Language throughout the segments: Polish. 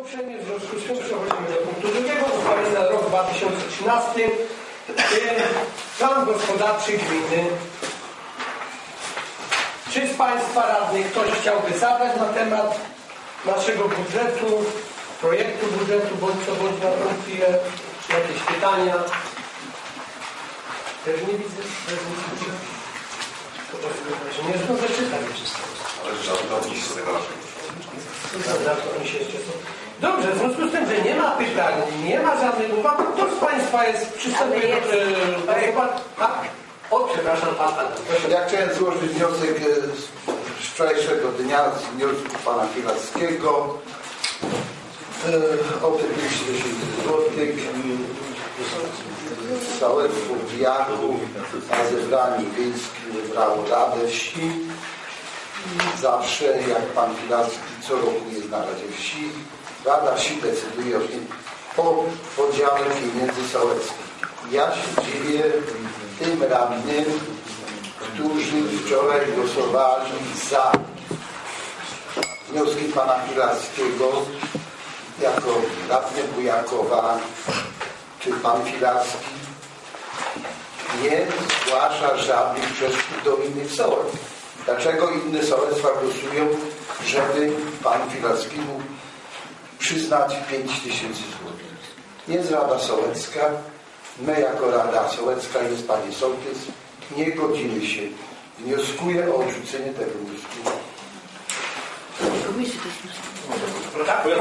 uprzejmie w związku z tym przechodzimy do punktu drugiego. Uchwalenie na rok 2013. e, Plan gospodarczy gminy. Czy z Państwa radnych ktoś chciałby zabrać na temat naszego budżetu, projektu budżetu, bądź co bądź na chwilę? Czy jakieś pytania? Też nie widzę. Też nie widzę. Nie zdążę czytać. Ale żartowni z tego naszego. Dobrze, w związku z tym, że nie ma pytań, nie ma żadnych uwag, kto z Państwa jest przystępuje do głosowania? Tak? O, przepraszam, pan Adam. Ja chciałem złożyć wniosek e, z wczorajszego dnia z wniosku pana Pilarskiego e, o te 200 tysięcy złotych z całego Jachu na zebranie wiejskim wybrało Radę Wsi. Zawsze jak pan Pilarski co roku jest na Radzie Wsi, Rada Wsi decyduje o, o podziale pieniędzy sołeckich. Ja się dziwię tym radnym, którzy wczoraj głosowali za wnioski pana Pilarskiego jako radny Bujakowa czy pan Filarski nie zgłasza żadnych przeszkód do innych sołectw. Dlaczego inne sołectwa głosują, żeby pan Filarski mógł przyznać 5 tysięcy złotych? Jest Rada Sołecka, my jako Rada Sołecka, jest Panie Sołtys, nie godzimy się. Wnioskuję o odrzucenie tego wniosku. Bo ja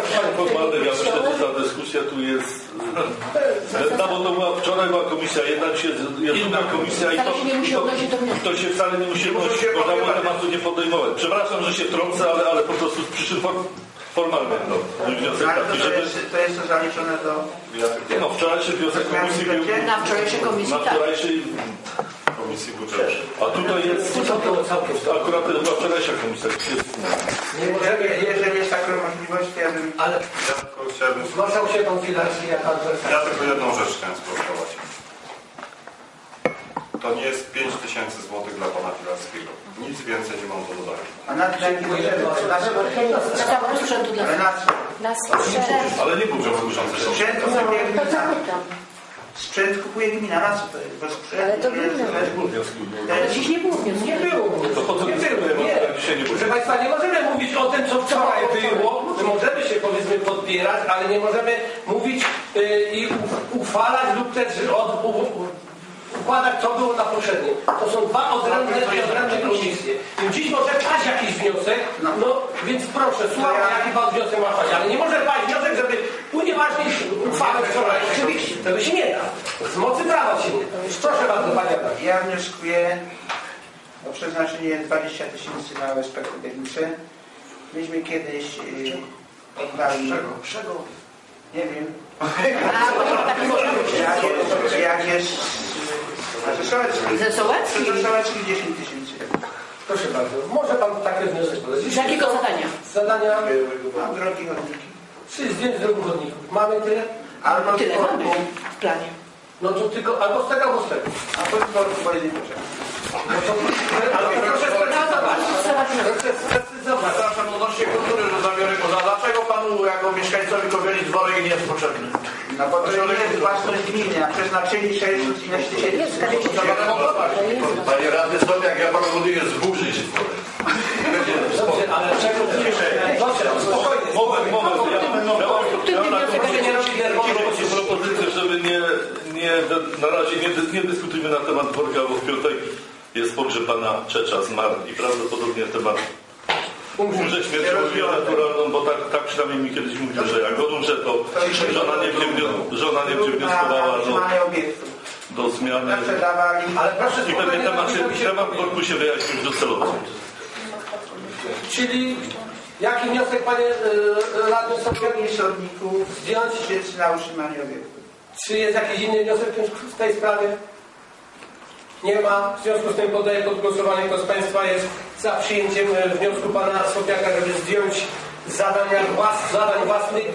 ja myślę, że ta dyskusja tu jest zbędna, bo to była wczoraj była komisja, jednak się, druga komisja i to, Wcale się nie musi i to, i to się wcale nie musi odnosić, można tematu nie podejmować. Przepraszam, że się wtrącę, ale, ale po prostu przyszedł form, formalny no, taki, to, jest, to jest to zaliczone do... Nie no, wczorajszy wniosek komisji był Na wczorajszej komisji, na tak. Komisji budżetu. a tutaj jest akurat to była wczorajsza komisja. Jest, Nie możemy, Jeżeli jest taka możliwość, to ja bym... ale Ja tylko chciałbym... zgłaszał się pan Filarski jako adwersarz. Ja tylko jedną rzecz chciałem sprostować. To nie jest 5 tysięcy złotych dla pana Pilarskiego. Nic więcej nie mam do dodania. A na zawodu sprzętu dla Ale na co? Na sprzęt. ale nie był przedłużający się. Sprzęt No, kupuje to gmina. zapytam. Sprzęt kupuje gmina. Na co to jest? Bo sprzęt... Ale to gmina. Ale dziś nie było wniosku. Nie było. To po co nie było. Nie. Proszę Państwa, nie możemy mówić o tym, co wczoraj było. My możemy się powiedzmy podbierać, ale nie możemy mówić y, i uchwalać lub też od, układać, co było na poprzednim. To są dwa odrębne, dwie odrębne komisje. Więc dziś może paść jakiś wniosek, no więc proszę, słucham, jaki Pan wniosek ma paść, ale nie może paść wniosek, żeby unieważnić uchwałę wczoraj. Oczywiście, tego się nie da. Z mocy prawa się nie da. Proszę bardzo, Panie Adamie. Ja wnioskuję o przeznaczenie 20 tysięcy na OSP Kudewnice. Myśmy kiedyś yy, oddali... Czego? Nie wiem. Tak. Jak jest... Ze Sołeckiej? Ze Sołeckiej 10 tysięcy. Proszę bardzo. Może Pan taki wniosek polecić. Z jakiego zadania? Zadania Mam drogi chodniki. trzy zdjęć z drogu chodników. Mamy tyle? Albo Tyle mamy w planie. No to tylko albo z tego, albo z tego. A to bo jest nie potrzebne. No to, proszę sprecyzować. Proszę sprecyzować. Przepraszam, odnośnie kultury, że zabiorę go za. Dlaczego panu jako mieszkańcowi Kowieli dworek nie jest potrzebny? No bo to nie jest własność gminy, a przeznaczyli 60 ileś tysięcy. Panie radny, jak ja panu buduję zburzyć. Dobrze, ale czego spokojnie. Moment, moment. Ja, mam- propozycję, żeby nie, nie, na razie nie, nie dyskutujmy na temat dworka, bo w piątek jest pogrzeb pana Czecza zmarł i prawdopodobnie temat umrze śmiercią naturalną, bo tak, tak przynajmniej mi kiedyś mówił, że jak on umrze, to żona nie będzie, wnio- żona nie będzie wnioskowała do, do zmiany. Ale proszę I pewnie temat, się, temat dworku się wyjaśni już docelowo. Czyli jaki wniosek Panie y, Radny sobie Drogi sodników zdjąć? tysięcy na utrzymanie obiektu. Czy jest jakiś inny wniosek w tej sprawie? Nie ma. W związku z tym podaję pod głosowanie, kto z Państwa jest za przyjęciem e, wniosku Pana Sopiaka, żeby zdjąć zadania włas, zadań własnych.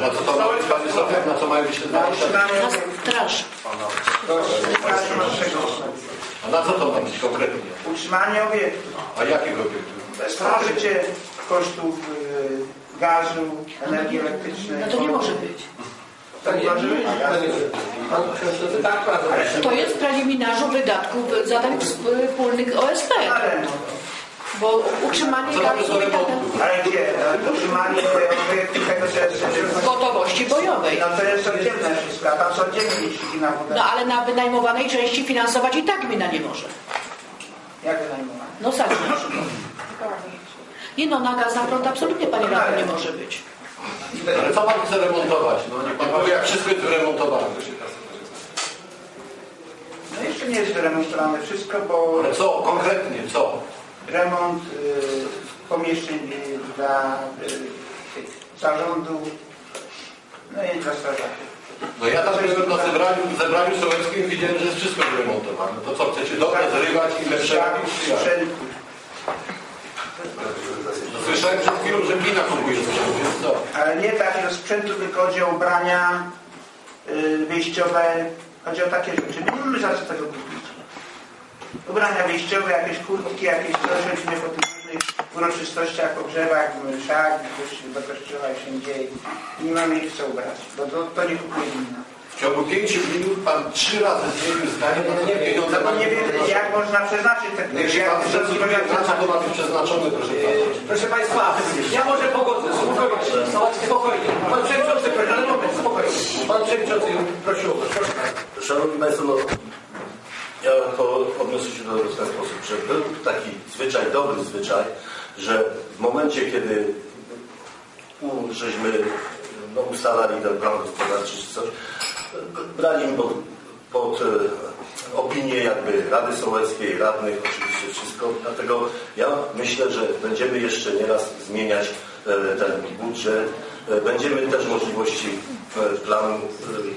Na co to ma być, panie Sofiak? Na co mają być te Na straż. A na co to ma być konkretnie? Utrzymanie obiektu. A jakiego obiektu? Pokrycie kosztów gazu, energii elektrycznej. No to nie może być. Pan przewodniczący, tak, prawda. To jest w preliminarzu wydatków zadań wspólnych OSP. Bo utrzymanie gazu i tak dalej. Ale gdzie? No, utrzymanie obiektu tego, co jest gotowości bojowej. No to jest oddzielne wszystko, a tam są oddzielne na wodę. No ale na wynajmowanej części finansować i tak gmina nie może. Jak wynajmowane? No sali na przykład. Nie no, na gaz, na prąd absolutnie panie radny nie może być. Ale co pan chce remontować? No niech pan powie, jak wszystko jest wyremontowane. No jeszcze nie jest wyremontowane wszystko, bo Ale co konkretnie, co? remont y, pomieszczeń y, dla y, zarządu, no i dla strażaków. No ja tam byłem na zebraniu, zebraniu sołeckim widziałem, że jest wszystko wyremontowane. To co, chcecie dobre zrywać i lepsze robić? jak? Sprzętu. No Słyszałem przed chwilą, że gmina kupuje? Ale nie takiego sprzętu, tylko chodzi o ubrania y, wyjściowe. Chodzi o takie rzeczy. Nie mamy za co tego kupić. Ubrania wyjściowe, jakieś kurtki, jakieś coś, chodzimy po tych różnych uroczystościach, pogrzebach, mszach, gdzieś do kościoła się dzieje. Nie mamy ich co ubrać, bo to, to nie kupuje gmina. W ciągu pięciu minut pan trzy razy zmienił zdanie, no nie pieniądze No bo nie wiem, jak można przeznaczyć te Niech się pan zdecyduje, na co to ma być przeznaczone, proszę pana. Proszę Państwa, ja może pogodzę, spokojnie, spokojnie. Pan Przewodniczący, proszę, ale moment, spokojnie. Pan Przewodniczący prosił o proszę. Szanowni Państwo, no, ja to odniosę się do tego w ten sposób, że był taki zwyczaj, dobry zwyczaj, że w momencie, kiedy żeśmy no, ustalali ten plan gospodarczy czy coś, brali pod, pod e, opinię jakby Rady Sołeckiej, radnych, oczywiście wszystko, dlatego ja myślę, że będziemy jeszcze nieraz zmieniać e, ten budżet, E, Będziemy też możliwości planu,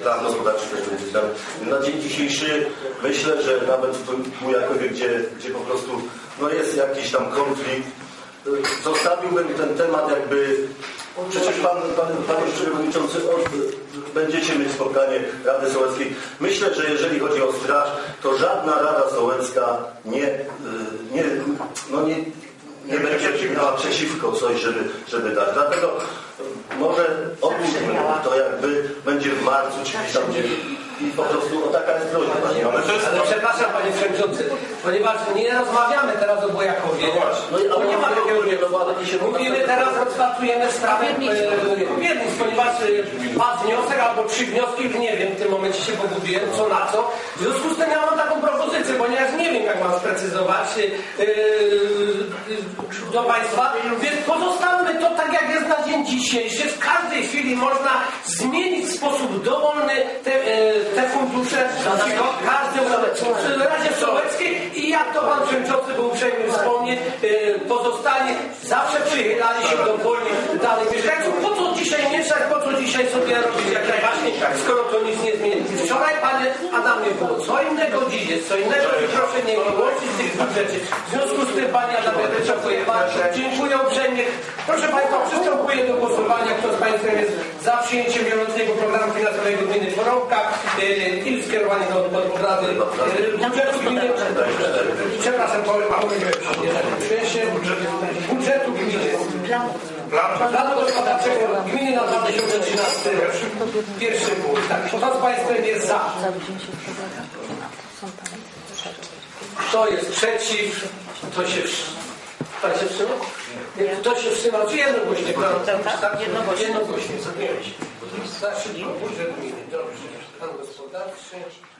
plan gospodarczy też będzie znany. Na dzień dzisiejszy myślę, że nawet w Kujakowie, gdzie, gdzie po prostu no jest jakiś tam konflikt, zostawiłbym ten temat jakby Przecież pan, pan, panie przewodniczący, od, będziecie mieć spotkanie Rady Sołeckiej. Myślę, że jeżeli chodzi o straż, to żadna Rada Sołecka nie, y, nie, no nie, nie będzie miała przeciwko coś, żeby, żeby dać. Dlatego y, może odłóżmy to jakby będzie w marcu, czy tam gdzie i po prostu o taka jest prośba. panie Ale przepraszam Panie Przewodniczący, ponieważ nie rozmawiamy teraz o Bojakowie. No i- Bo nie ale się Mówimy teraz, rozpatrujemy sprawę e, obietnic, ponieważ e, padł wniosek albo trzy wnioski, już nie wiem, w tym momencie się pogubiłem, co na co. W związku z tym ja mam taką propozycję, ponieważ nie wiem, jak mam sprecyzować e, do Państwa, więc pozostawmy to tak, jak jest na dzień dzisiejszy. W każdej chwili można zmienić w sposób dowolny te, e, te fundusze w każdym w Radzie Sołeckiej i jak to Pan Przewodniczący był uprzejmy wspomnieć, e, pozostanie, zawsze przychylali się do woli danych mieszkańców. Po co dzisiaj mieszać, po co dzisiaj sobie robić jakieś właśnie, skoro to nic nie zmieni. Wczoraj Panie Adamie było co innego, dziś jest co innego i proszę nie łączyć tych dwóch rzeczy. W związku z tym Panie Adamie wyczerpuję bardzo. Dziękuję uprzejmie. Proszę Państwa, przystępuję do głosowania. Kto z Państwa jest za przyjęciem wieloletniego programu finansowego e, i skierowanie do pod obrady e, budżetu gminy. Przepraszam, powiem, a mówiłem się budżetu gminy. Planu gospodarczego gminy na 2013 Pierwszy punkt. Tak. Kto z Państwem jest za? Kto jest przeciw? Kto się wstrzymał? Kto się wstrzymał? Kto się wstrzymał? Czy jednogłośnie? Tak, jednogłośnie. Jednogłośnie. Zapomniałem się. Za szybko. Budżet